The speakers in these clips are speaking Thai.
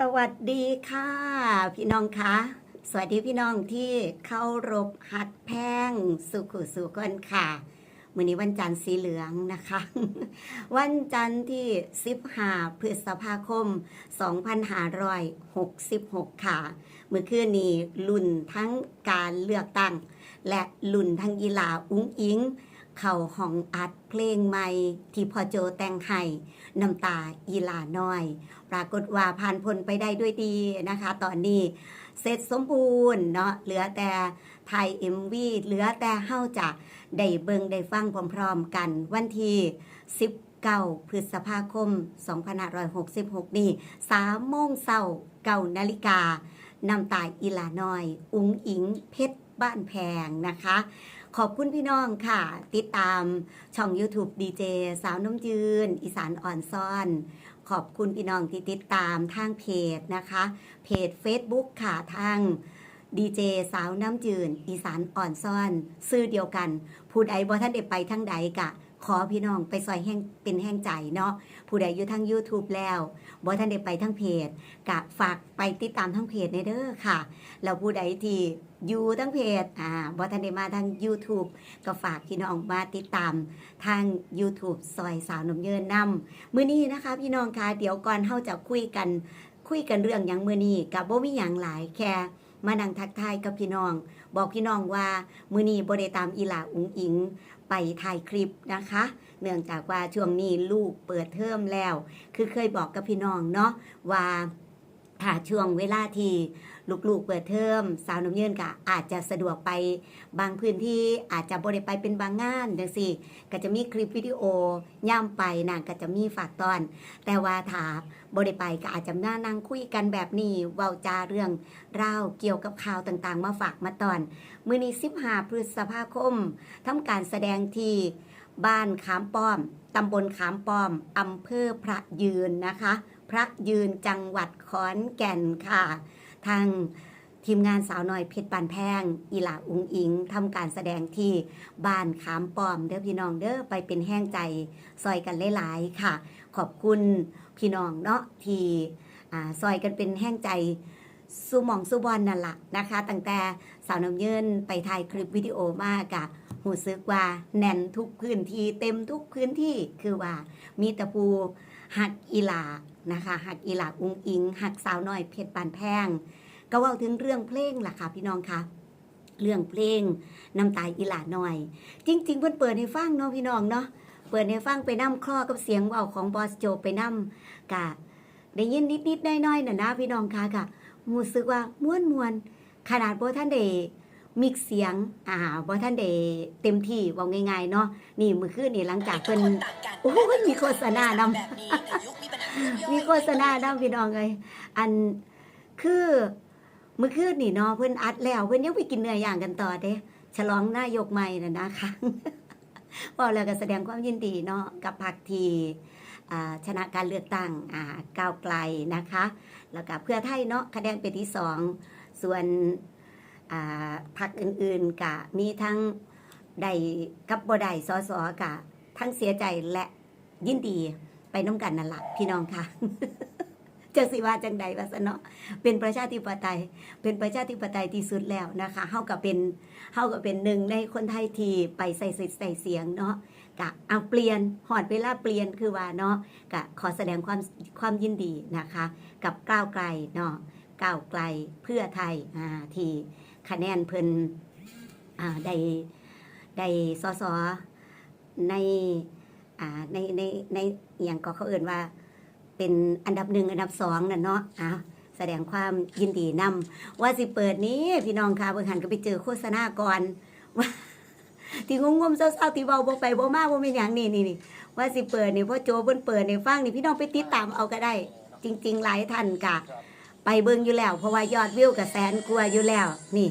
สวัสดีค่ะ พี่น้องคะสวัสดีพี่น้องที่เข้ารบหักแพงสุขุสุขคนค่ะมือนี้วันจันทร์สีเหลืองนะคะ วันจันทร์ที่ 15 พฤษภาคม 2566 ค่ะ มือคืนนี้ลุ่นทั้งการเลือกตั้ง และลุ่นทั้งกีฬาอุ้งอิง เขาห้องอัดเพลงใหม่ ที่พ่อโจแต่งให้น้ำตาอีลาน้อย ปรากฏว่าผ่านพ้นไปได้ด้วยดีนะคะ ตอนนี้เสร็จสมบูรณ์เนาะเหลือแต่ไทยเอ็มวีเหลือแต่เฮาจะได้เบิงได้ฟังพร้อมๆกันวันที่19พฤษภาคม 2566 นี้3โมงเช้าเก้านาฬิกาน้ำตาอีลาน้อย อุ๋งอิงเพชรบ้านแพงนะคะ ขอบคุณพี่น้องค่ะ ติดตามช่อง YouTube ดีเจสาวน้ำยืน อีสานอ่อนซ่อน ขอบคุณพี่น้องที่ติดตามทางเพจนะคะ เพจ Facebook ค่ะทางดีเจสาวน้ำจืน อีสานอ่อนซ่อน ซื้อเดียวกัน ผู้ใดบ่ท่านได้ไปทั้งใดกะ ขอพี่น้องไปซอยแห้งเป็นแห้งใจเนาะผู้ใดอยู่ทาง YouTube แล้ว บ่ท่านได้ไปทั้งเพจกะฝากไปติดตามทั้งเพจในเด้อค่ะแล้วผู้ใดที่อยู่ทั้งเพจอ่าบ่ทันได้มาทาง YouTube ก็ฝากพี่น้องมาติดตามทาง YouTube ซอยสาวนมเยินนำมื้อนี้นะคะ พี่น้องคะเดี๋ยวก่อนเฮาจะคุยกันคุยกันเรื่องหยังมื้อนี้กับบ่มีหยังหลายแค่มานั่งทักทายกับพี่น้อง บอกพี่น้องว่า มื้อนี้บ่ได้ตามอีหลาอุ๋งอิงไปถ่ายคลิปนะคะ เนื่องจากว่าช่วงนี้ลูกเปิดเทอมแล้ว คือเคยบอกกับพี่น้องเนาะว่าถ้าช่วงเวลาที่ลูกๆเปิดเทอมสาวน้ำเยินก็อาจจะสะดวกไปบางพื้นที่อาจจะบริไปเป็นบางงานจังสิก็จะมีคลิปวิดีโอย่ำไปนะก็จะมีฝากตอน แต่ว่าถ้าบริไปก็อาจจะน่านั่งคุยกันแบบนี้เว้าจาเรื่องราเกี่ยวกับข่าวต่างๆ มาฝากมาตอน มือนี้15พฤษภาคมทำการแสดงที่ บ้านขามป้อม ตำบลขามป้อม อำเภอพระยืนนะคะ พระยืนจังหวัดขอนแก่นค่ะ ทางทีมงานสาวน้อยเพชรปานแพงอีหลาอุงอิงทำการแสดงที่บ้านขามป้อม เด้อพี่น้องเด้อไปเป็นแห้งใจซอยกันหลายๆค่ะ ขอบคุณพี่น้องเนาะที่ซอยกันเป็นแห้งใจ สุหมองสุบอลนั่นละนะคะตั้งแต่สาวน้ำเยินไปถ่ายคลิปวิดีโอมากะหูซึกว่าแน่นทุกพื้นที่เต็มทุกพื้นที่คือว่า มีตะปูหักอีหลานะคะหักอีหลาอุ้งอิงหักสาวน้อยเพชรปานแพงก็เว่าถึงเรื่องเพลงล่ะค่ะ พี่น้องคะเรื่องเพลงน้ำตาอีหลาหน่อย จริง ๆ เพิ่อนเปิดให้ฟังเนาะพี่น้องเนาะเปิดให้ฟังไปนํคลอกับเสียงเว้าของบอสโจไปนํกะได้ยินนิดๆน้อยๆน่ะนะพี่น้องคะกะ รู้สึกว่าม่วนๆขนาดบ่ท่านได้มิกเสียง อ่าบ่ท่านได้เต็มที่เว้าง่ายๆเนาะนี่มื้อคืนนี่หลังจากเพิ่นโอ้ยมีโฆษณานำมีโฆษณานำพี่น้องเอ้ยอันคือมื้อคืนนี่เนาะเพิ่นอัดแล้ว เพิ่นยังไปกินเนื้อย่างกันต่อเด้ฉลองนายกใหม่น่ะนะคะบอกแล้วก็แสดงความยินดีเนาะกับพรรคที่อ่า ชนะการเลือกตั้งก้าวไกลนะคะ แล้วก็เพื่อไทยเนาะคะแนนเป็นที่สองส่วนพรรคอื่นๆก็มีทั้งได้กับบได้สอกะ ทั้งเสียใจและยินดีไปน้ำกันนั่นละพี่น้องค่ะ จะสิว่าจังใดว่าซะเนาะเป็นประชาธิปไตย เป็นประชาธิปไตยที่สุดแล้วนะคะเฮาก็เป็นเฮาก็เป็นหนึ่งในคนไทยที่ไปใส่สิทธิ์ใส่เสียงเนาะกะเอาเปลี่ยนหอดเวลาเปลี่ยนคือว่าเนาะกะขอแสดงความความยินดีนะคะ กับก้าวไกลเนาะก้าวไกลเพื่อไทยอ่าที่คะแนนเพิ่นอ่าได้ได้สสในอ่าในในในอย่างก็เขาเอ่นว่า เป็นอันดับหนึ่งอันดับสองน่ะเนาะอะแสดงความยินดีนำว่าสิเปิดนี้พี่น้องค่ะเบิ่งหันก็ไปเจอโฆษณาก่อนว่าที่งงๆเศร้าๆที่เว้าบ่ไปบ่มาบ่มีหยังนี่นี่นี่ว่าสิเปิดนี่พ่อโจเพิ่นเปิดให้ฟังนี่พี่น้องไปติดตามเอาก็ได้ จริง ๆ หลายท่านกะ ไปเบิ่งอยู่แล้ว เพราะว่ายอดวิวก็แสนกว่าอยู่แล้ว นี่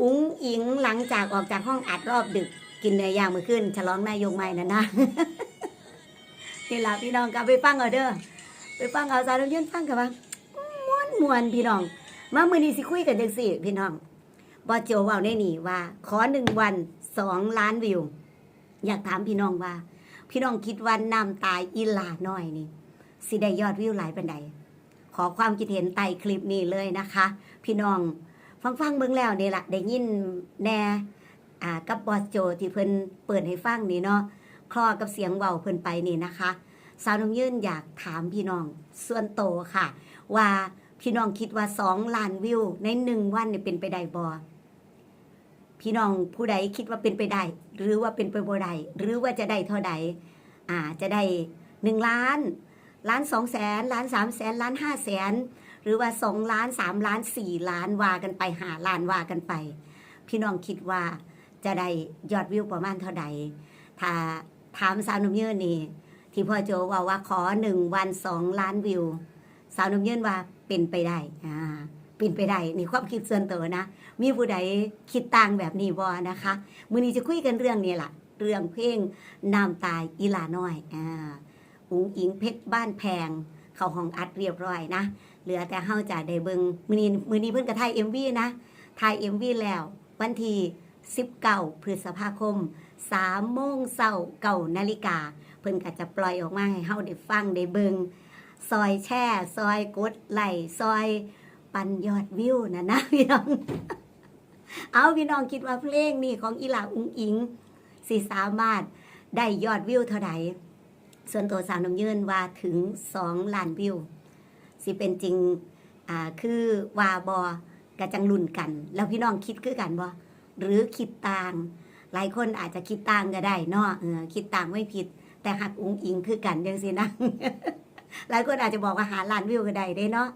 อุ้งอิงหลังจากออกจากห้องอัดรอบดึก กินเนื้อย่างมื้อคืนฉลองนายกใหม่นั่นนะ นี่ล่ะพี่น้องก็ไปฟังเอาเด้อไปฟังเอาสารยืนฟังกันว่าม่วนมวนพี่น้องมามื้อนี้สิคุยกันจังซี่พี่น้องบอโจว้าในนี่ว่า ขอหนึ่งวันสองล้านวิว อยากถามพี่น้องว่า พี่น้องคิดว่าน้ำตายอีหลาน้อยนี่สิได้ยอดวิวหลายปานใดขอความคิดเห็นใต้คลิปนี้เลยนะคะ พี่น้องฟังฟังๆเบิ่งแล้วนี่แหละได้ยินแน่อ่ากับบอสโจที่เพิ่นเปิดให้ฟังนี่เนาะ คลอกับเสียงเบาเพิ่นไปนี่นะคะ สาวน้ำยืนอยากถามพี่น้องส่วนโตค่ะ ว่าพี่น้องคิดว่าสองล้านวิวในหนึ่งวันเนี่ยเป็นไปได้บ่พี่น้องผู้ใดคิดว่าเป็นไปได้ หรือว่าเป็นไปบ่ได้หรือว่าจะได้เท่าใดอ่าจะได้หนึ่งล้านล้านสองแสนล้านสามแสนล้านห้าแสนหรือว่าสองล้านสามล้านสี่ล้านว่ากันไปหาล้านว่ากันไป พี่น้องคิดว่าจะได้ยอดวิวประมาณเท่าใดถ้า ถามสาวน้ำยืนนี่ที่พ่อโจว่าว่าขอหนึ่งวันสองล้านวิว สาวน้ำยืนว่าเป็นไปได้อ่าเป็นไปได้นี่ความคิดส่วนตัวนะ มีผู้ใดคิดต่างแบบนี้บ่นะคะมื้อนี้จะคุยกันเรื่องนี้ล่ะ เรื่องเพลงน้ำตายอีลาน้อยอ่าอุ๋งอิงเพชรบ้านแพงเข้าห้องอัดเรียบร้อยนะเหลือแต่เฮาจะได้เบิงมื้อนี้มื้อนี้เพิ่นก็ถ่าย MV นะถ่าย MV แล้ววันที่ 19พฤษภาคม3โมงเช้าเก้านาฬิกา เพิ่นก็จะปล่อยออกมาให้เฮาได้ฟังได้เบิงซอยแช่ซอยกดไหลซอยปันยอดวิวนะนะพี่น้อง เอาพี่น้องคิดว่าเพลงนี้ของอีหลาอุงอิงสิสามารถได้ยอดวิวเท่าไหร่ส่วนตัวสาวน้ำยืนว่าถึง2ล้านวิว สิเป็นจริงอ่าคือว่าบอกระจังรุ่นกัน แล้วพี่น้องคิดคือกันบ่ หรือคิดต่าง หลายคนอาจจะคิดต่างก็ได้เนาะเออคิดต่างไม่ผิด แต่หักอุ้งอิงคือกันจังสินะหลายคนอาจจะบอกว่าหาล้านวิวก็ได้เด้เนาะ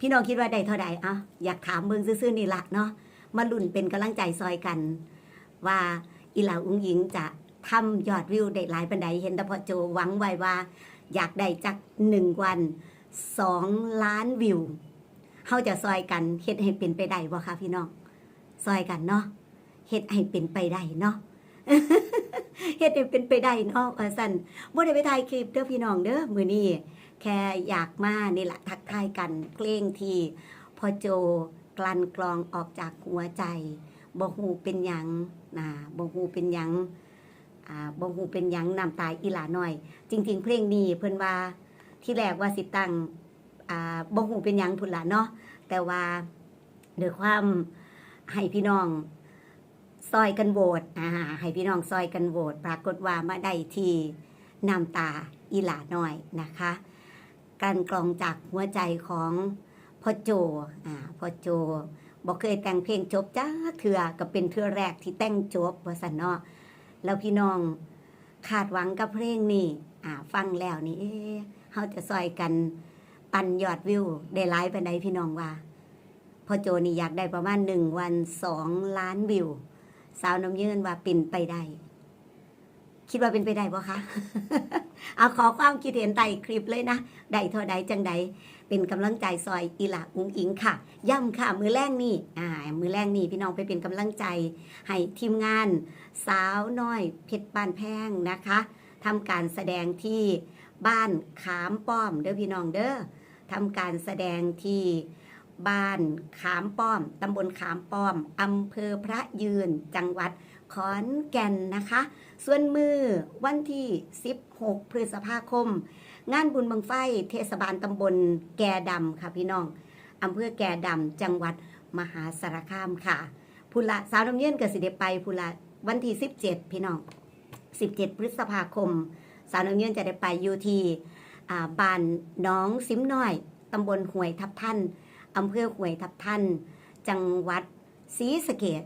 พี่น้องคิดว่าได้เท่าใดเอ้าอยากถามเบิ่งซื่อๆนี่ละเนาะมาลุ่นเป็นกำลังใจซอยกัน ว่าอีหลาอุ้งอิงจะทำยอดวิวได้หลายปันใดเห็นแต่พอโจหวังไว้ว่า อยากได้จักหนึ่งวันสองล้านวิวเฮาจะซอยกันเฮ็ดให้เป็นไปได้บ่คะพี่น้อง ซอยกันเนาะ เฮ็ดให้เป็นไปได้เนาะเฮ็ดให้เป็นไปได้เนาะว่าซั่นบ่ได้ไปถ่ายคลิปเด้อพี่น้องเด้อมื้อนี้แค่อยากมานี่ละทักทายกันเพลงที่พอโจกลั่นกรองออกจากหัวใจบ่ฮู้เป็นหยังนะบ่ฮู้เป็นหยังอ่าบ่ฮู้เป็นหยังน้ำตาอีหลาน้อย จริง ๆ เพลงนี้เพิ่นว่าที่แรกว่าสิตั้งอ่าบ่ฮู้เป็นหยังพุ่นล่ะเนาะแต่ว่าด้วยความให้พี่น้อง ซอยกันโหวตอ่าให้พี่น้องซอยกันโหวตปรากฏว่ามาได้ที่นำตาอีหลาน้อยนะคะ การกรองจากหัวใจของพ่อโจอ่าพ่อโจบอกเคยแต่งเพลงจบจ้าเถื่อก็เป็นเถื่อแรกที่แต่งจบว่าสันเนาะแล้วพี่น้องคาดหวังกับเพลงนี้อ่าฟังแล้วนี่เอ๊เขาจะซอยกันปันยอดวิวได้ไลฟ์ไปไหนพี่น้องว่าพ่อโจนี่อยากได้ประมาณหนึ่งวันสองล้านวิว สาวน้ำยืนว่าเป็นไปได้ คิดว่าเป็นไปได้ปะคะ เอาขอความคิดเห็นใต้คลิปเลยนะได้เท่าใดจังใด เป็นกำลังใจซอยอีหลาอุ้งอิงค่ะ ย่ำค่ะ มือแรกนี่ อ่า มือแรกนี่พี่น้องไปเป็นกำลังใจ ให้ทีมงาน สาวน้อยเพชรบ้านแพงนะคะทำการแสดงที่บ้านขามป้อมเด้อพี่น้องเด้อทำการแสดงที่ บ้านขามป้อม ตำบลขามป้อม อำเภอพระยืน จังหวัดขอนแก่นนะคะ ส่วนมือวันที่ 16 พฤษภาคม งานบุญบังไฟ เทศบาลตำบลแก่ดำค่ะพี่น้อง อำเภอแก่ดำ จังหวัดมหาสารคามค่ะพุละสาวน้ำเย็นกับสิเดไปพุละวันที่ 17 พี่น้อง 17 พฤษภาคม สาวน้ำเย็นจะได้ไปอยู่ที่บ้านน้องซิมน้อย ตำบลห้วยทับท่าน อำเภอหวยทับท่าน จังหวัดศรีสะเกด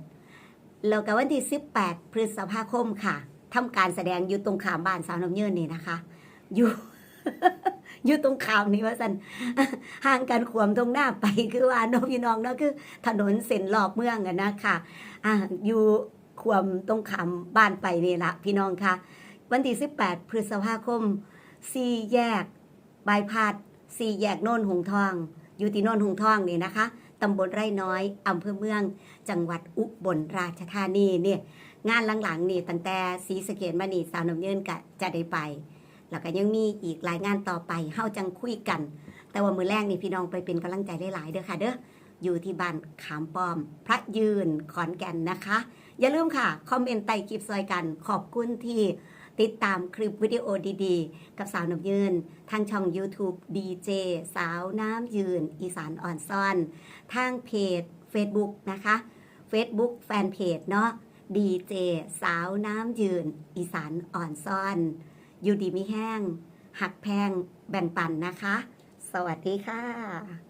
แล้วก็วันที่ 18 พฤษภาคมค่ะทำการแสดงอยู่ตรงขามบ้านสาวน้ำเยินนี่นะคะ อยู่อยู่ตรงขามนี่ว่าสันห่างกันขวมตรงหน้าไปคือว่าน้องพี่น้องเนาะคือ ถนนเส้นรอบเมืองอะนะคะอะอยู่ขวมตรงขามบ้านไปนี่ละพี่น้องค่ะ วันที่ 18 พฤษภาคมสี่แยกบายพาดสี่แยกโน่นหงทอง อยู่ที่โน่นหงทองนี่นะคะตำบลไร่น้อยอำเภอเมือง จังหวัดอุบลราชธานีเนี่ยงานหลังๆนี่ตั้งแต่สีสะเกตมานี่สาวน้ำเยินกะจะได้ไป แล้วก็ยังมีอีกหลายงานต่อไปเฮาจังคุยกัน แต่ว่ามือแรกนี่พี่น้องไปเป็นกำลังใจได้หลายๆเด้อค่ะเด้ออยู่ที่บ้านขามปอม พระยืนขอนแก่นนะคะ อย่าลืมค่ะ คอมเมนต์ใต้คลิปซอยกันขอบคุณที่ ติดตามคลิปวิดีโอดีๆ กับสาวน้ำยืน ทางช่อง YouTube DJ สาวน้ำยืน อีสานอ่อนซ่อน ทางเพจ Facebook นะคะ Facebook แฟนเพจเนาะ DJ สาวน้ำยืน อีสานอ่อนซ่อนอยู่ดีมีแห้ง หักแพงแบ่งปันนะคะ สวัสดีค่ะ